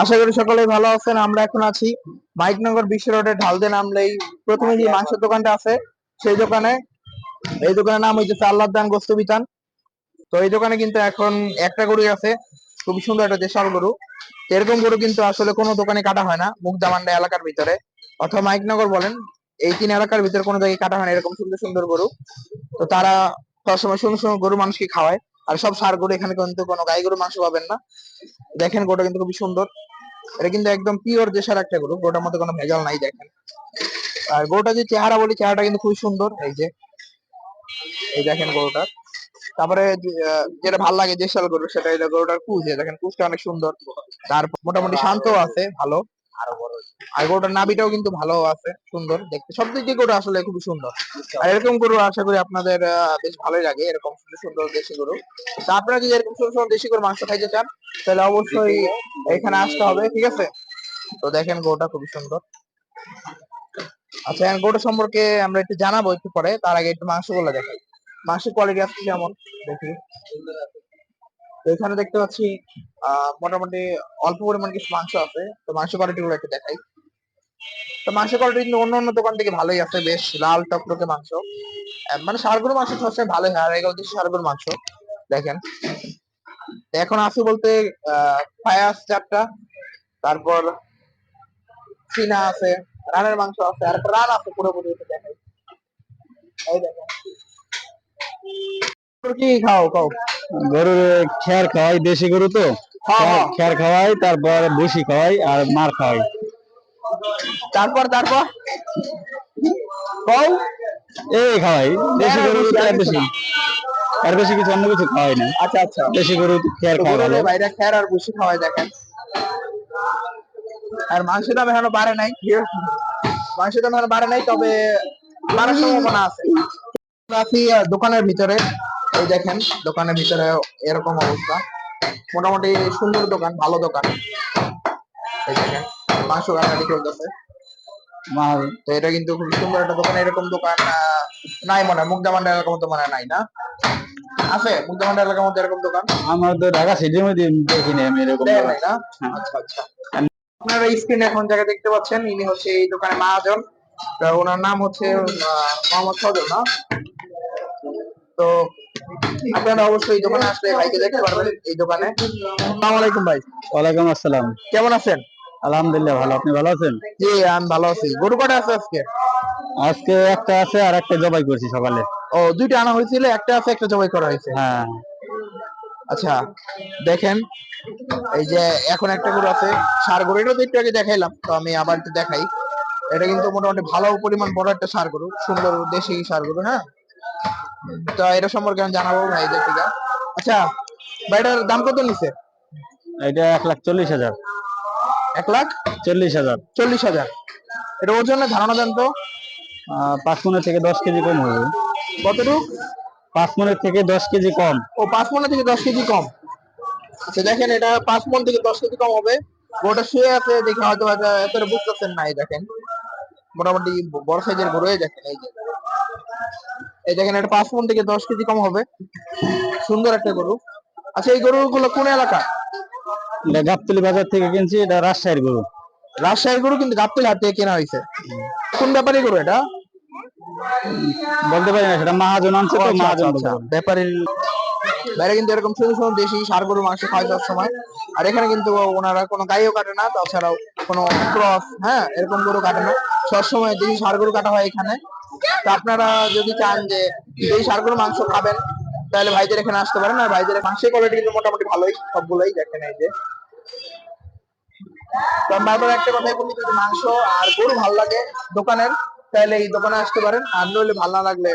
আশা করি সকলে ভালো আছেন, আমরা এখন আছি মাইকনগর বিশ্ব রোডে, ঢালদে নামলেই প্রথমে যে মাংসের দোকানটা আছে, সেই দোকানে। এই দোকানের নাম হইতেছে আল্লাহ দান গোস্ত বিতান। তো এই দোকানে কিন্তু এখন একটা গরু আছে খুবই সুন্দর একটা দেশাল গরু। এরকম গরু কিন্তু আসলে কোনো দোকানে কাটা হয় না মুগদামান্ডা এলাকার ভিতরে। অথবা মাইকনগর বলেন, এই তিন এলাকার ভিতরে কোনো জায়গায় কাটা হয় না, এরকম সুন্দর সুন্দর গরু। তো তারা সবসময় সুন্দর সুন্দর গরু মানুষকে খাওয়ায়, আর সব সার গরু এখানে কিন্তু কোনো গাই গরু মাংস পাবেন না। দেখেন গরুটা কিন্তু খুবই সুন্দর। এটা কিন্তু একদম পিওর দেশের একটা গরু। গরুটার মধ্যে কোনো ভেজাল নাই দেখেন। আর গরুটা যে চেহারা বলি চেহারাটা কিন্তু খুবই সুন্দর এই যে। এই দেখেন গরুটা তারপরে যেটা ভালো লাগে দেশাল গরু সেটা হলো গরুটার কুচ দেখেন কুচটা অনেক সুন্দর। তারপর মোটামুটি শান্ত আছে ভালো। আর গরুটার নাভিটাও কিন্তু ভালো আছে সুন্দর দেখতে। সব দিক দিয়ে গরু আসলে খুবই সুন্দর। আর এরকম গরু আশা করি আপনাদের বেশ ভালোই লাগে। এরকম সুন্দর সুন্দর দেশি গরু। তা আপনারা যদি এরকম সুন্দর সুন্দর দেশি গরু মাংস খাইতে চান তাহলে অবশ্যই এখানে আসতে হবে, ঠিক আছে? তো দেখেন গোটা খুবই সুন্দর। আচ্ছা এখন গরুটা সম্পর্কে আমরা একটু জানাব একটু পরে, তার আগে একটু মাংস মাংসগুলো দেখাই। মাংসের কোয়ালিটি আছে যেমন দেখি। তো এখানে দেখতে পাচ্ছি মোটামুটি অল্প পরিমাণ কিছু মাংস আছে। তো মাংস কোয়ালিটি গুলো একটু দেখাই। তো মাংসের কোয়ালিটি কিন্তু অন্য অন্য দোকান থেকে ভালোই আছে বেশ লাল টকটকে মাংস। মানে সারগুলো মাংস সবসময় ভালোই হয়, আর এগুলো হচ্ছে সারগুলো মাংস। দেখেন। এখন আছে বলতে পায়াস চারটা তারপর সিনা আছে রানের মাংস আছে আর রান আছে পুরোপুরি দেখাই। এই তোর কি খাও খাও। গরুর খেয়ার খাওয়াই দেশি গরু তো? হ্যাঁ, হ্যাঁ। খেয়ার খাওয়াই তারপর ভুসি খাওয়াই আর মার খাওয়াই। তারপর তারপর? কও এই খাওয়াই দেশি হ্যাঁ, গরু বেশি আর বেশি কিছু অন্য কিছু খাওয়াই না। আচ্ছা আচ্ছা। দেশি গরু খেয়ার খাওয়া বাইরে খের আর ভুসি খাওয়াই দেখেন। আর মাংসের দাম এখনও বাড়ে নাই মাংসের দাম এখনও বাড়ে নাই তবে বাড়ার সম্ভাবনা আছে। আছি দোকানের ভিতরে। এই দেখেন দোকানের ভিতরে এরকম অবস্থা। মোটামুটি সুন্দর দোকান ভালো দোকান। এই দেখেন মাংস কাটাকাটি চলতেছে। মার তো এটা কিন্তু খুব সুন্দর একটা দোকান। এরকম দোকান নাই মনে হয়। মুগদামান্ডা এলাকার মতো মনে হয় নাই না? আছে? মুগদামান্ডা এলাকার মধ্যে এরকম দোকান? আমার তো ঢাকা সিটির মধ্যে দেখিনি আমি এরকম না? আচ্ছা আচ্ছা। আপনারা স্ক্রিনে এখন যাকে দেখতে পাচ্ছেন ইনি হচ্ছে এই দোকানের মহাজন। ওনার নাম হচ্ছে মোহাম্মদ সজল না? তো আপনারা অবশ্যই এই দোকানে আসলে ভাইকে দেখতে পারবেন এই দোকানে। আসসালামু আলাইকুম ভাই। ওয়ালাইকুম আসসালাম। কেমন আছেন? আলহামদুলিল্লাহ ভালো। আপনি ভালো আছেন? জি আমি ভালো আছি। গরু কটা আছে আজকে? আজকে একটা আছে আর একটা জবাই করছি সকালে। ও দুইটা আনা হয়েছিল একটা আছে একটা জবাই করা হয়েছে? হ্যাঁ। আচ্ছা দেখেন এই যে এখন একটা গরু আছে সার গরু এটা তো একটু আগে দেখাইলাম তো আমি আবার একটু দেখাই। এটা কিন্তু মোটামুটি ভালো পরিমাণ বড় একটা সার গরু সুন্দর দেশি সার গরু হ্যাঁ তো এটা সম্পর্কে আমি জানাব ভাইদের থেকে আচ্ছা ভাইটার দাম কত নিছে? এটা এক লাখ চল্লিশ হাজার। এক লাখ চল্লিশ হাজার। চল্লিশ হাজার। এটা ওজনের ধারণা দেন তো। পাঁচ মনের থেকে দশ কেজি কম হবে। কতটুকু? পাঁচ মনের থেকে দশ কেজি কম। ও পাঁচ মন থেকে দশ কেজি কম। আচ্ছা দেখেন এটা পাঁচ মন থেকে দশ কেজি কম হবে। গরুটা শুয়ে আছে দেখে হয়তো এতটা বুঝতেছেন না এই দেখেন। মোটামুটি বড় সাইজের গরু দেখেন এই যে। এই দেখেন এটা পাঁচ মন থেকে দশ কেজি কম হবে। সুন্দর একটা গরু। আচ্ছা এই গরুগুলো কোন এলাকা এটা গাবতলি বাজার থেকে কিনছি এটা রাজশাহীর গরু। রাজশাহীর গরু কিন্তু গাবতলি হাট থেকে কেনা হয়েছে। কোন ব্যাপারী গরু এটা? বলতে পারি না সেটা মহাজন আনছে তো আচ্ছা, মহাজন আচ্ছা, বলতে। পারে। ব্যাপারীর বাইরে কিন্তু এরকম সুন্দর সুন্দর দেশি সার গরু মাংস খাওয়া যাওয়ার সময়। আর এখানে কিন্তু ওনারা কোনো গাইও কাটে না তাছাড়াও কোনো ক্রস হ্যাঁ এরকম গরু কাটে না। সবসময় দেশি সার গরু কাটা হয় এখানে। তো আপনারা যদি চান যে এই সার গরু মাংস খাবেন তাহলে ভাইদের এখানে আসতে পারেন আর ভাইদের মাংসের কোয়ালিটি কিন্তু মোটামুটি ভালোই সবগুলোই দেখেন এই যে। বারবার একটা কথাই বলি যদি মাংস আর গরু ভালো লাগে দোকানের তাহলে এই দোকানে আসতে পারেন। আর নইলে ভালো না লাগলে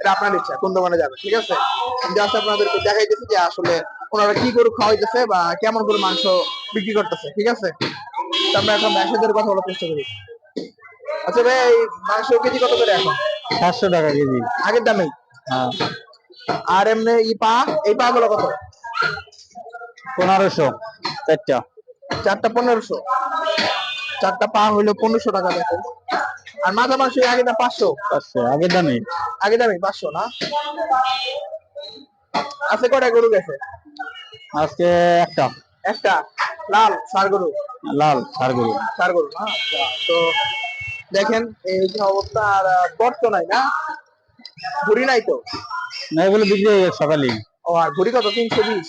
এটা আপনার ইচ্ছা কোন দোকানে যাবে ঠিক আছে? জাস্ট আপনাদেরকে দেখাইতেছি যে আসলে ওনারা কি গরু খাওয়াইতেছে বা কেমন করে মাংস বিক্রি করতেছে ঠিক আছে? তো আমরা এখন ব্যবসায়ীদের কথা বলার চেষ্টা করি। আচ্ছা ভাই এই মাংস কেজি কত করে এখন? সাতশো টাকা কেজি। আগের দামেই? হ্যাঁ। আর এমনি এই পা এই পা গুলো কত? পনেরোশো। চারটা। চারটা পনেরোশো। চারটা পা হইল পনেরোশো টাকা দেখেন আর মাথা মাংস আগে দাম পাঁচশো? পাঁচশো আগের দামে। আগে দামি পাঁচশো না? আছে কটা গরু গেছে? আজকে একটা। একটা? লাল সার গরু? লাল সার গরু। সার গরু না? আচ্ছা, তো দেখেন এই যে অবস্থা আর বর্ত নাই না? ভুড়ি নাই তো? না এগুলো বিক্রি হয়ে গেছে সকালেই ও আর ভুড়ি কত? তিনশো বিশ।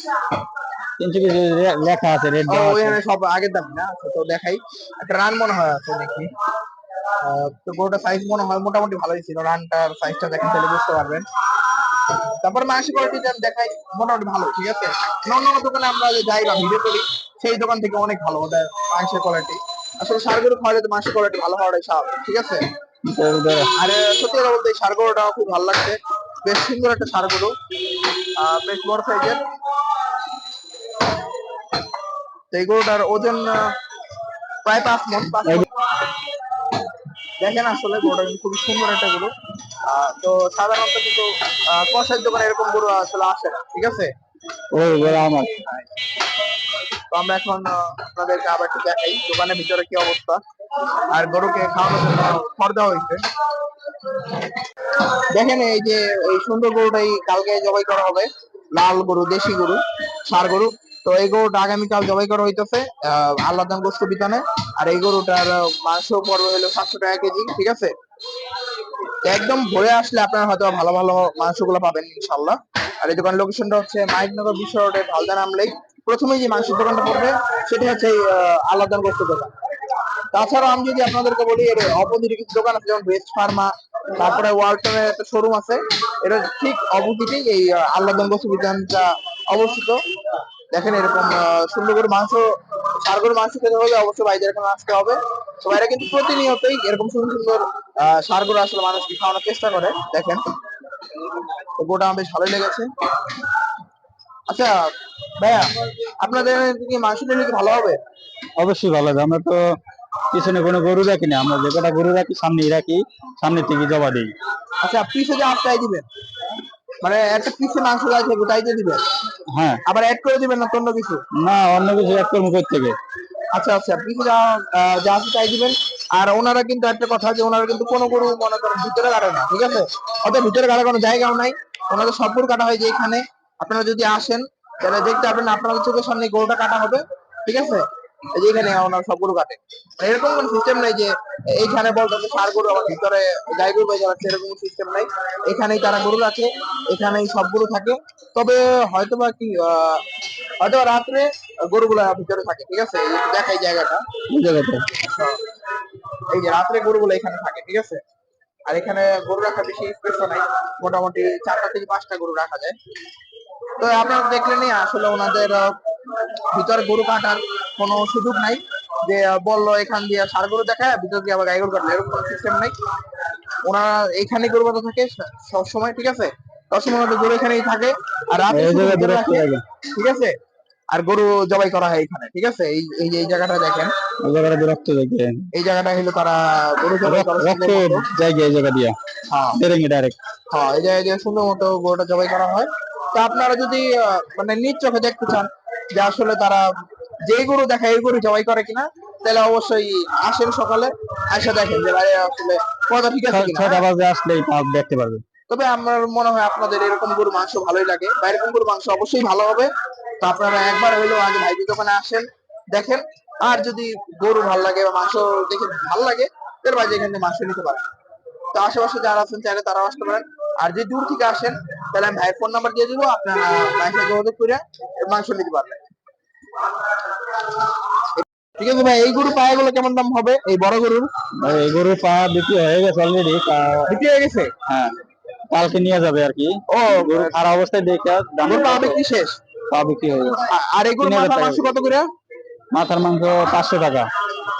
তিনশো রে- লেখা আছে রেট সব আগের দাম না? আচ্ছা, তো দেখাই। একটা রান মনে হয় আছে দেখি তো গরুটা সাইজ মনে হয় মোটামুটি ভালোই ছিল। রানটার সাইজটা দেখেন তাহলে বুঝতে পারবেন। তারপর মাংসের কোয়ালিটি দেখাই মোটামুটি ভালো ঠিক আছে? অন্য অন্য দোকানে আমরা যে যাই বা ভিডিও করি সেই দোকান থেকে অনেক ভালো ওদের মাংসের কোয়ালিটি আসলে সারগুলো খাওয়ালে তো মাংসের কোয়ালিটি ভালো হওয়াটাই স্বাভাবিক ঠিক আছে? আর সত্যি কথা বলতে এই সারগরুটা খুব ভালো লাগছে। বেশ সুন্দর একটা সারগরু আহ, বেশ বড় সাইজের। এই গরুটার ওজন প্রায় পাঁচ মন পাঁচ দেখেন আসলে গরুটা কিন্তু খুবই সুন্দর একটা গরু। আহ, তো সাধারণত কিন্তু আহ, কষাইর দোকানে এরকম গরু আসলে আসে না ঠিক আছে? আমার। তো আমরা এখন আপনাদেরকে আবার একটু দেখাই দোকানের ভিতরে কি অবস্থা। আর গরুকে খাওয়ানোর জন্য খড় দেওয়া হয়েছে। দেখেন এই যে, এই সুন্দর গরুটাই কালকে জবাই করা হবে। লাল গরু, দেশি গরু, সার গরু। তো এই গরুটা আগামীকাল জবাই করা হইতেছে আল্লাহ দাম গোস্ত বিতানে। আর এই গরুটার মাংস পড়বে হলো সাতশো টাকা কেজি, ঠিক আছে? একদম ভরে আসলে আপনারা হয়তো ভালো ভালো মাংসগুলো পাবেন ইনশাল্লাহ আর এই দোকান লোকেশনটা হচ্ছে মাইকনগর বিশ্ব রোডের ঢালদা নামলেই প্রথমেই যে মাংসের দোকানটা পড়বে, সেটা হচ্ছে এই আল্লাহদান গোস্ত দোকান। তাছাড়া আমি যদি আপনাদেরকে বলি এর অপোজিটে কিছু দোকান আছে যেমন বেস্ট ফার্মা তারপরে ওয়ালটনের একটা শোরুম আছে। এটা ঠিক অপোজিটেই এই আল্লাহদান গোস্ত দোকানটা অবস্থিত। দেখেন এরকম সুন্দর করে মাংস সার করে মাংস খেতে হলে অবশ্যই বাইরে এরকম আসতে হবে। তো বাইরে কিন্তু প্রতিনিয়তই এরকম সুন্দর সুন্দর আহ, সার করে আসলে মানুষকে খাওয়ানোর চেষ্টা করে। দেখেন তো গোটা আমার বেশ ভালোই লেগেছে। আচ্ছা ভাইয়া আপনাদের কি মাংস নিলে কি ভালো হবে? অবশ্যই ভালো হবে। আমরা তো পিছনে কোনো গরু রাখি না আমরা যে কটা গরু রাখি সামনেই রাখি সামনে থেকে জবা দিই। আচ্ছা পিসে যে আপটাই দিবেন। মানে একটা পিসে মাংস গাছ থাকবে তাই দিয়ে দিবেন? হ্যাঁ। আবার অ্যাড করে দিবেন না অন্য কিছু? না অন্য কিছু এক কর্ম করতে থেকে আচ্ছা আচ্ছা পিসে যা যা আছে তাই দিবেন। আর ওনারা কিন্তু একটা কথা যে ওনারা কিন্তু কোনো গরু মনে করেন ভিতরে কাটে না ঠিক আছে? অর্থাৎ ভিতরে কাটার কোনো জায়গাও নাই। ওনাদের সব গরু কাটা হয় যে এখানে। আপনারা যদি আসেন তাহলে দেখতে পাবেন আপনাদের চোখের সামনে গরুটা কাটা হবে ঠিক আছে? এই যে এখানে ওনার সব গরু কাটে। মানে এরকম কোনো সিস্টেম নাই যে এইখানে বলতে সার গরু আমার ভিতরে গাই গরু বেজা যাচ্ছে এরকম সিস্টেম নাই। এখানেই তারা গরু রাখে এখানেই সব গরু থাকে। তবে হয়তো বা কি হয়তো রাত্রে গরুগুলা ভিতরে থাকে ঠিক আছে? দেখাই জায়গাটা। এই জায়গাতে এই যে রাত্রে গরুগুলো এখানে থাকে ঠিক আছে? আর এখানে গরু রাখা বেশি স্পেসও নাই। মোটামুটি চারটা থেকে পাঁচটা গরু রাখা যায়। তো আপনারা দেখলেনই আসলে ওনাদের ভিতরে গরু কাটার কোনো সুযোগ নাই যে বলল এখান দিয়ে সার গরু দেখায় ভিতর দিয়ে আবার গাই গরু কাটলো এরকম সিস্টেম নাই। ওনারা এখানে গরু বাঁধা থাকে সব সময় ঠিক আছে? সবসময় ওনাদের গরু এখানেই থাকে। আর রাতে এই ঠিক আছে? আর গরু জবাই করা হয় এখানে ঠিক আছে? এই এই যে এই জায়গাটা দেখেন। ওই জায়গাটা বিরক্ত দেখে এই জায়গাটা হলো তারা গরু জবাই করে রক্ত জায়গা এই জায়গা দিয়া। হ্যাঁ। বেরেঙ্গি ডাইরেক্ট হ্যাঁ এই জায়গায় সুন্দর মতো গরুটা জবাই করা হয়। তো আপনারা যদি মানে নিজ চোখে দেখতে চান যে আসলে তারা যেই গরু দেখায় এই গরু জবাই করে কিনা তাহলে অবশ্যই আসেন সকালে আসে দেখেন যে ভাই আসলে কথা ঠিক আছে ছটা বাজে আসলেই দেখতে পারবে। তবে আমার মনে হয় আপনাদের এরকম গরু মাংস ভালোই লাগে। বা এরকম গরু মাংস অবশ্যই ভালো হবে। তো আপনারা একবার হইলেও আগে ভাইজি দোকানে আসেন দেখেন। আর যদি গরু ভালো লাগে বা মাংস দেখে ভালো লাগে এর বাইরে এখান মাংস নিতে পারেন। তো আশেপাশে যারা আছেন চাইলে তারাও আসতে পারেন। আর যদি দূর থেকে আসেন তাহলে আমি ভাইয়ের ফোন নাম্বার দিয়ে দিব আপনারা ভাইয়ের সাথে যোগাযোগ করে মাংস নিতে পারবেন। ঠিক আছে ভাই এই গরু পায়ে গুলো কেমন দাম হবে? এই বড় গরুর? এই গরু পা বিক্রি হয়ে গেছে অলরেডি বিক্রি হয়ে গেছে? হ্যাঁ কালকে নিয়ে যাবে আর কি। ও গরু খারাপ অবস্থায় দেখে দাম পা বিক্রি শেষ? পা বিক্রি হয়ে গেছে। আর এই গরু মাথার মাংস কত করে? মাথার মাংস পাঁচশো টাকা।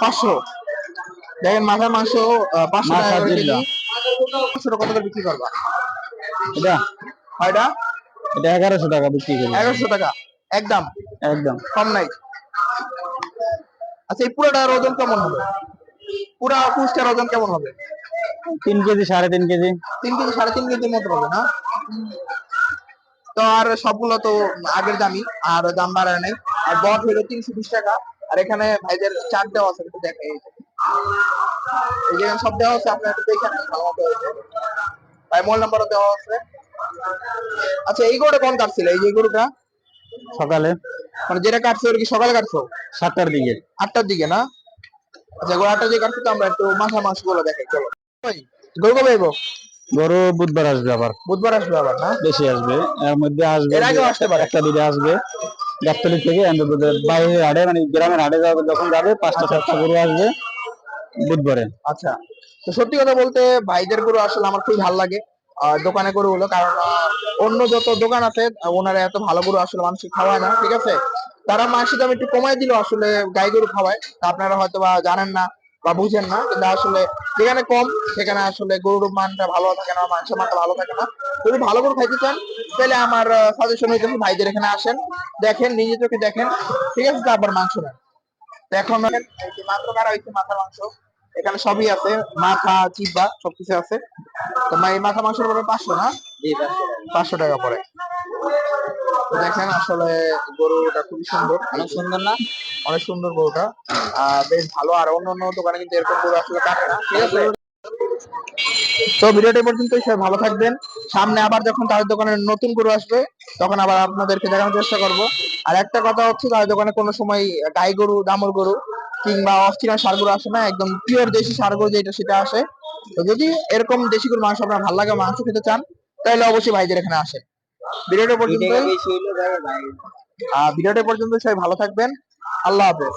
পাঁচশো? দেখেন মাথার মাংস পাঁচশো টাকা কত করে বিক্রি করবা? এটা? হয়টা এটা এগারোশো টাকা বিক্রি করি এগারোশো টাকা। একদম? একদম। কম নাই। আচ্ছা এই পুরোটার ওজন কেমন হবে? পুরা কুচটার ওজন কেমন হবে? তিন কেজি সাড়ে তিন কেজি। তিন কেজি সাড়ে তিন কেজির মতো হবে না? তো আর সবগুলো তো আগের দামই আর দাম বাড়ায় নাই। আর বট হলো তিনশো বিশ টাকা আর এখানে ভাইদের চার দেওয়া আছে একটু দেখে এই যে। সব দেওয়া আছে আপনার দেখে নেন ভালো মতো হয়েছে। ভাই মোবাইল নাম্বারও দেওয়া আছে। আচ্ছা এই গরুটা কোন কাটছিল? এই যে গরুটা? সকালে। মানে যেটা কাটছো ওটা কি সকালে কাটছো? সাতটার দিকে। আটটার দিকে না? আচ্ছা গরু আটটার দিকে কাটছো তো আমরা একটু মাথা মাংসগুলো দেখাই চলো। ওই, গরু কবে আইবো? গরু বুধবার আসবে আবার। বুধবার আসবে আবার না? বেশি আসবে। এর মধ্যে আসবে এর আগেও আসতে পারে। একটা দিকে আসবে। গাবতলি থেকে বাইরে হাটে মানে গ্রামের হাটে যাবে যখন যাবে পাঁচটা সাতটা গরু আসবে বুধবারে। আচ্ছা। সত্যি কথা বলতে ভাইদের গরু আসলে আমার খুবই ভালো লাগে, আর দোকানে গরু হলো কারণ অন্য যত দোকান আছে ওনারা এত ভালো গরু আসলে মানুষ খাওয়ায় না, ঠিক আছে? তারা মাংসের দাম একটু কমাই দিল আসলে গাই গরু খাওয়ায় আপনারা হয়তো বা জানেন না বা বুঝেন না, কিন্তু আসলে যেখানে কম, সেখানে আসলে গরুর মানটা ভালো থাকে না, মাংসের মানটা ভালো থাকে না। যদি ভালো গরু খাইতে চান, তাহলে আমার সাজেশন হইতেছে ভাইদের এখানে আসেন, দেখেন, নিজে চোখে দেখেন, ঠিক আছে? তারপর মাংস নেন। এখন মাত্র কারা হয়েছে মাথা মাংস। এখানে সবই আছে মাথা চিবা সবকিছু আছে। তো মা- এই মাথা মাংসের পরে পাঁচশো না? পাঁচশো টাকা পরে দেখেন আসলে গরুটা খুবই সুন্দর। অনেক সুন্দর না? অনেক সুন্দর গরুটা। আর বেশ ভালো। আর অন্য অন্য দোকানে কিন্তু এরকম গরু আসলে কাটে না। ঠিক আছে? তো ভিডিওটা পর্যন্ত সবাই ভালো থাকবেন। সামনে আবার যখন তাদের দোকানে নতুন গরু আসবে তখন আবার আপনাদেরকে দেখানোর চেষ্টা করব। আর একটা কথা হচ্ছে তাদের দোকানে কোনো সময় গাই গরু দামর গরু কিংবা অস্ট্রেলিয়ান সার গরু আসে না একদম পিওর দেশি সার গরু যেটা সেটা আসে। তো যদি এরকম দেশি গরুর মাংস আপনার ভালো লাগে মাংস খেতে চান তাহলে অবশ্যই ভাইদের এখানে আসে ভিডিওটা পর্যন্ত ভিডিওটা পর্যন্ত সবাই ভালো থাকবেন। আল্লাহ হাফেজ।